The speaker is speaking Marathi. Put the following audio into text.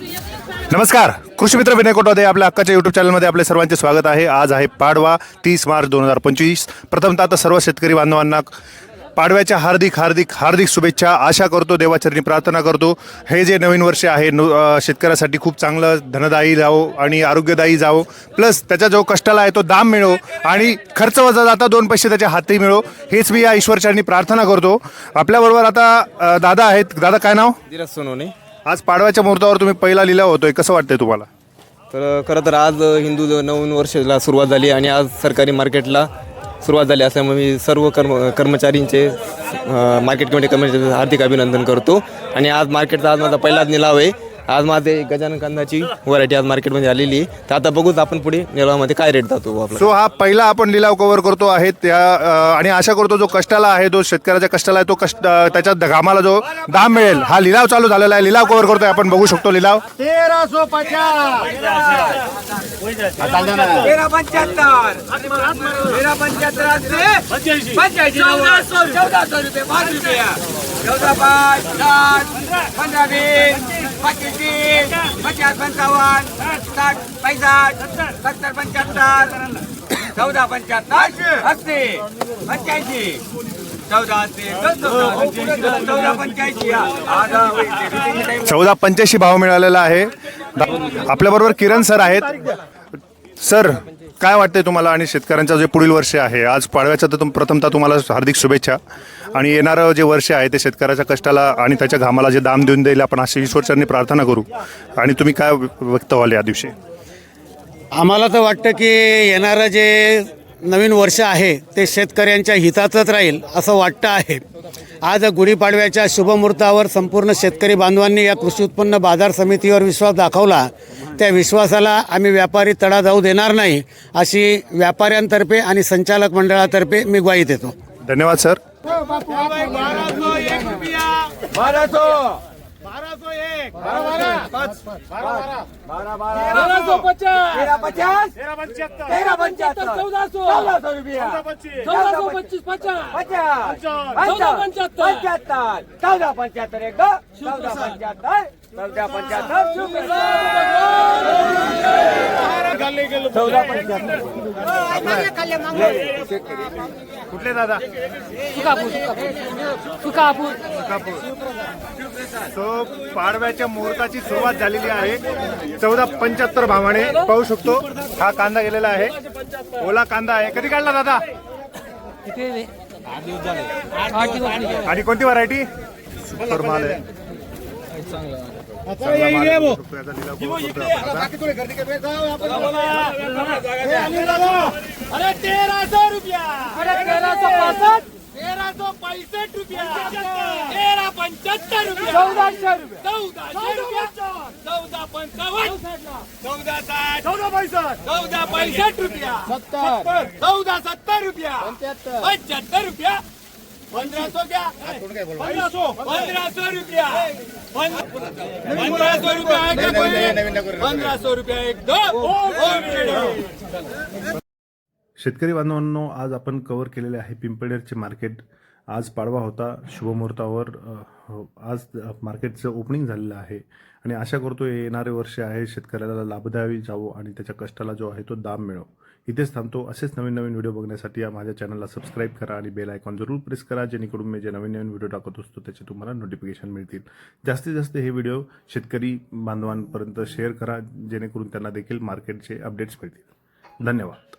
नमस्कार. कृषी मित्र विनय कोटवादे आपल्या हक्काच्या यूट्यूब चॅनलमध्ये आपले सर्वांचे स्वागत आहे. आज आहे पाडवा तीस मार्च दोन हजार पंचवीस. प्रथमतः आता सर्व शेतकरी बांधवांना पाडव्याच्या हार्दिक हार्दिक हार्दिक शुभेच्छा. आशा करतो देवाचरणी प्रार्थना करतो. हे जे नवीन वर्ष आहे नु शेतकऱ्यासाठी खूप चांगलं धनदायी जावो आणि आरोग्यदायी जावो. प्लस त्याचा जो कष्टाला आहे तो दाम मिळो आणि खर्च वजा जाता दोन पैसे त्याच्या हाती मिळो. हेच मी या ईश्वरचरणी प्रार्थना करतो. आपल्याबरोबर आता दादा आहेत. दादा काय नाव? धीरज सोनवणे. आज पाडव्याच्या मुहूर्तावर तुम्ही पहिला लिलाव होतोय कसं वाटतंय तुम्हाला? तर खरं तर आज हिंदू नवीन वर्षाला सुरुवात झाली आणि आज सरकारी मार्केटला सुरुवात झाली असल्यामुळे मी सर्व कर्म कर्मचारींचे मार्केट कमिटी कर्मचारी हार्दिक अभिनंदन करतो. आणि आज मार्केटचा आज माझा पहिलाच निलाव आहे. आज माझे गजानन कांदाची व्हरायटी आज मार्केटमध्ये आलेली आहे. तर आता बघूच आपण पुढे निलावामध्ये काय रेट जातो आपला. सो हा पहिला आपण लिलाव कव्हर करतो आहे. त्या अ, आणि आशा करतो जो कष्टाला आहे जो शेतकऱ्याच्या कष्टाला आहे तो कष्ट अ, त्याच्या घामाला जो दाम मिळेल. हा लिलाव चालू झालेला आहे. लिलाव कव्हर करतोय आपण. बघू शकतो लिलाव. तेरा सौ पचास. तेरा पंच्याहत्तर. तेरा पंच्याहत्तर असते. पंच्याऐंशी चौदा सौ चौदा सौ रुपये. पाच रुपया. चौदा पाच सात पंधरा वीस. पच्चीस तीस पचास पंचावन्न साठ पैंसठ सत्तर पंच्याहत्तर चौदा पंच्याहत्तर असते पंच्याऐंशी चौदा चौदा पंच्याऐंशी चौदा पंच्याऐंशी भाव मिळालेला आहे. आपल्याबरोबर किरण सर आहेत. सर काय वाटतंय तुम्हाला आणि शेतकऱ्यांचा जे पुढील वर्ष आहे? आज पाडव्याचा तर प्रथमतः तुम्हाला हार्दिक शुभेच्छा. आणि येणारं जे वर्ष आहे ते शेतकऱ्याच्या कष्टाला आणि त्याच्या घामाला जे दाम देऊन देईल आपण अशी ईश्वरचरणी प्रार्थना करू. आणि तुम्ही काय व्यक्त व्हाल या दिवशी? आम्हाला तर वाटतं की येणारं जे नवीन वर्ष आहे ते शेतकऱ्यांच्या हिताचंच राहील असं वाटतं आहे. आज गुढीपाडव्याच्या शुभमुहूर्तावर संपूर्ण शेतकरी बांधवांनी या कृषी उत्पन्न बाजार समितीवर विश्वास दाखवला. त्या विश्वासाला आम्ही व्यापारी तडा जाऊ देणार नाही अशी व्यापाऱ्यांतर्फे आणि संचालक मंडळातर्फे मी ग्वाही देतो. धन्यवाद सर. बारह सौ तेरह सौ पचास तेरा पचास तेरह पंच्याहत्तर तेरा पंच्याहत्तर चौदा सौ चौदा सौ रुपया चौदा सौ पच्चीस पचास पचास चौदा पंच्याहत्तर. पंच्याहत्तर चौदा पंच्याहत्तर एक पंच्याहत्तर चौदा पंच्याहत्तर चौदा पंच्याहत्तर. कुठले दादा? सुकापूर तो पाडव्याच्या मुहूर्ताची सुरुवात झालेली आहे. चौदा पंच्याहत्तर भावाने पाहू शकतो. हा कांदा गेलेला आहे. ओला कांदा आहे. कधी काढला दादा? आणि कोणती व्हरायटी? सुपर माल आहे. अरे तेरह सौ रुपया. अरे पासठ तेरह सौ पैंसठ रुपया. तेरह पंच्याहत्तर रुपया. चौदाशे रुपया. चौदाशे रुपया. चौदा पंचावन्न. चौदा साठ. चौदा पैसठ चौदा पैसठ रुपया. सत्तर. चौदा सत्तर रुपया. पंच्याहत्तर रुपया. रुपया. रुपया है रुपया शेतकरी बांधवांनो आज आपण कव्हर केलेले आहे पिंपळनेरचे मार्केट आज पाडवा होता शुभमुहूर्तावर हो, आज मार्केटचं ओपनिंग झालेलं आहे. आणि आशा करतो हे येणारे वर्ष आहे शेतकऱ्याला लाभदायी जावो आणि त्याच्या कष्टाला जो आहे तो दाम मिळो. इथेच थांबतो. असेच नवीन नवीन व्हिडिओ बघण्यासाठी या माझ्या चॅनलला सबस्क्राईब करा आणि बेल आयकॉन जरूर प्रेस करा जेणेकरून मी जे नवीन नवीन व्हिडिओ टाकत असतो त्याचे तुम्हाला नोटिफिकेशन मिळतील. जास्तीत जास्त हे व्हिडिओ शेतकरी बांधवांपर्यंत शेअर करा जेणेकरून त्यांना देखील मार्केटचे अपडेट्स मिळतील. धन्यवाद.